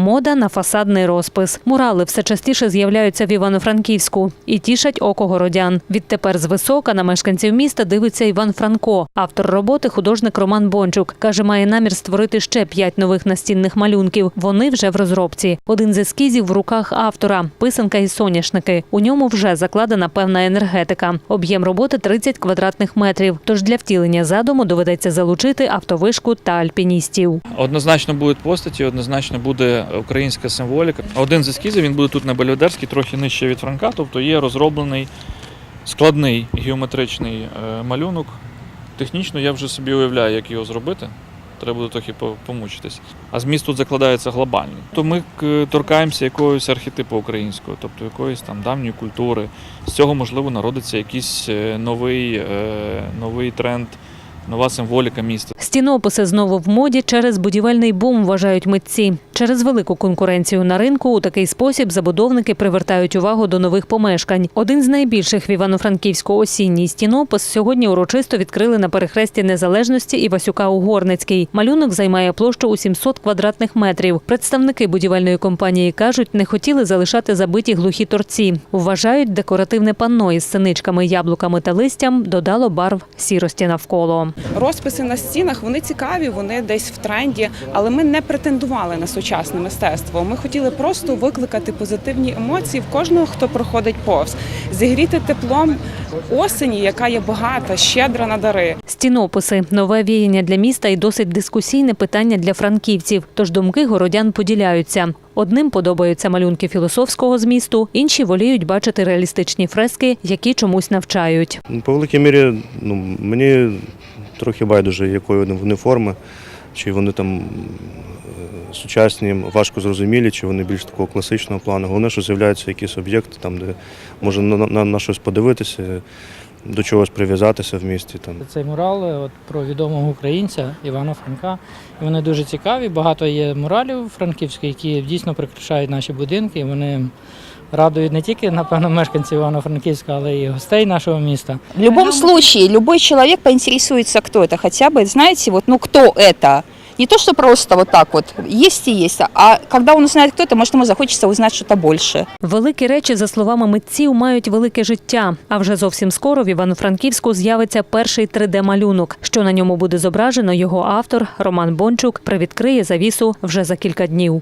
Мода на фасадний розпис. Мурали все частіше з'являються в Івано-Франківську і тішать око городян. Відтепер звисока на мешканців міста дивиться Іван Франко. Автор роботи художник Роман Бончук. Каже, має намір створити ще п'ять нових настінних малюнків. Вони вже в розробці. Один з ескізів в руках автора писанка і соняшники. У ньому вже закладена певна енергетика. Об'єм роботи 30 квадратних метрів. Тож для втілення задуму доведеться залучити автовишку та альпіністів. Однозначно будуть постаті, однозначно буде українська символіка. Один з ескізів він буде тут на Бельведерській, трохи нижче від Франка, тобто є розроблений складний геометричний е, малюнок. Технічно я вже собі уявляю, як його зробити. Треба буде трохи помучитись. А зміст тут закладається глобальний. То ми торкаємося якогось архетипу українського, тобто якоїсь там давньої культури. З цього можливо народиться якийсь е, новий, е, новий тренд, нова символіка міста. Стінописи знову в моді через будівельний бум, вважають митці. Через велику конкуренцію на ринку у такий спосіб забудовники привертають увагу до нових помешкань. Один з найбільших в Івано-Франківську осінній стінопис сьогодні урочисто відкрили на перехресті Незалежності і Васюка Угорницький. Малюнок займає площу у 700 квадратних метрів. Представники будівельної компанії кажуть, не хотіли залишати забиті глухі торці. Вважають, декоративне панно із синичками, яблуками та листям додало барв сірості навколо. Розписи на стінах вони цікаві, вони десь в тренді, але ми не претендували на сучасне мистецтво. Ми хотіли просто викликати позитивні емоції в кожного, хто проходить повз, зігріти теплом осені, яка є багата, щедра на дари. Стінописи нове віяння для міста і досить дискусійне питання для франківців. Тож думки городян поділяються. Одним подобаються малюнки філософського змісту, інші воліють бачити реалістичні фрески, які чомусь навчають. Ну, По великій мірі, ну, мені трохи байдуже, якої вони- форми, чи вони там е, сучасні, важко зрозумілі, чи вони більш такого класичного плану. Головне, що з'являються якісь об'єкти, там, де можна на, на, на щось подивитися, до чогось прив'язатися в місті. Там. Цей мурал е, от, про відомого українця Івана Франка. І вони дуже цікаві. Багато є муралів франківських, які дійсно прикрашають наші будинки. І вони радують не тільки, напевно, мешканців Івано-Франківська, але й гостей нашого міста. В любом случае, любой человек поинтересуется, кто это, хотя бы, знаете, вот, ну, кто это. Не то, что просто вот так вот, есть и есть, а когда он узнает, кто это, может, ему захочется узнать что-то больше. Великі речі, за словами митців, мають велике життя. А вже зовсім скоро в Івано-Франківську з'явиться перший 3D-малюнок. Що на ньому буде зображено, його автор Роман Бончук привідкриє завісу вже за кілька днів.